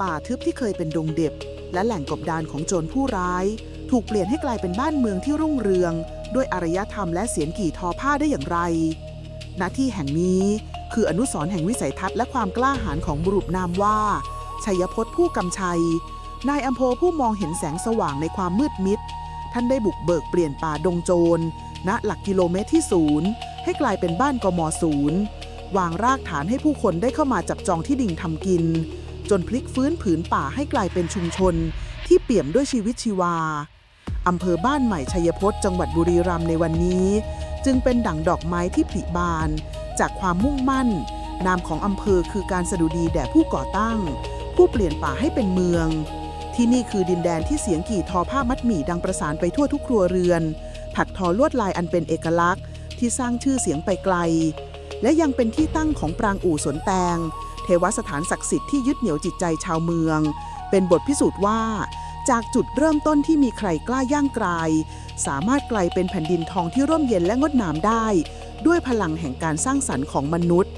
ป่าทึบที่เคยเป็นดงเด็บ และแหล่งกบดานของโจรผู้ร้าย ถูกเปลี่ยนให้กลายเป็นบ้านเมืองที่รุ่งเรือง ด้วยอารยธรรมและเสียนกี่ทอผ้าได้อย่างไร ณที่แห่งนี้คืออนุสรณ์แห่งวิสัยทัศน์และความกล้าหาญของบุรุษนามว่าชัยพจน์ผู้กำชัย นายอำเภอผู้มองเห็นแสงสว่างในความมืดมิด ท่านได้บุกเบิกเปลี่ยนป่าดงโจร ณ หลักกิโลเมตรที่ศูนย์ให้กลายเป็นบ้านกมศูนย์วางรากฐานให้ผู้คนได้เข้ามาจับจองที่ดินทำกิน จนพลิกฟื้นผืนป่าให้กลายเป็นชุมชน ที่เปี่ยมด้วยชีวิตชีวา อำเภอบ้านใหม่ชัยพจน์จังหวัดบุรีรัมย์ในวันนี้ จึงเป็นดั่งดอกไม้ที่ผลิบาน จากความมุ่งมั่น นามของอำเภอคือการสดุดีแด่ผู้ก่อตั้ง ผู้เปลี่ยนป่าให้เป็นเมือง ที่นี่คือดินแดนที่เสียงกี่ทอผ้ามัดหมี่ดังประสานไปทั่วทุกครัวเรือน ถักทอลวดลายอันเป็นเอกลักษณ์ ที่สร้างชื่อเสียงไปไกล และยังเป็นที่ตั้งของปรางอู่สวนแตง เทวสถานศักดิ์สิทธิ์ที่ยึดเหนี่ยวจิตใจชาวเมือง เป็นบทพิสูจน์ว่า จากจุดเริ่มต้นที่มีใครกล้าย่างกรายสามารถกลายเป็นแผ่นดินทองที่ร่มเย็นและงดงามได้ ด้วยพลังแห่งการสร้างสรรค์ของมนุษย์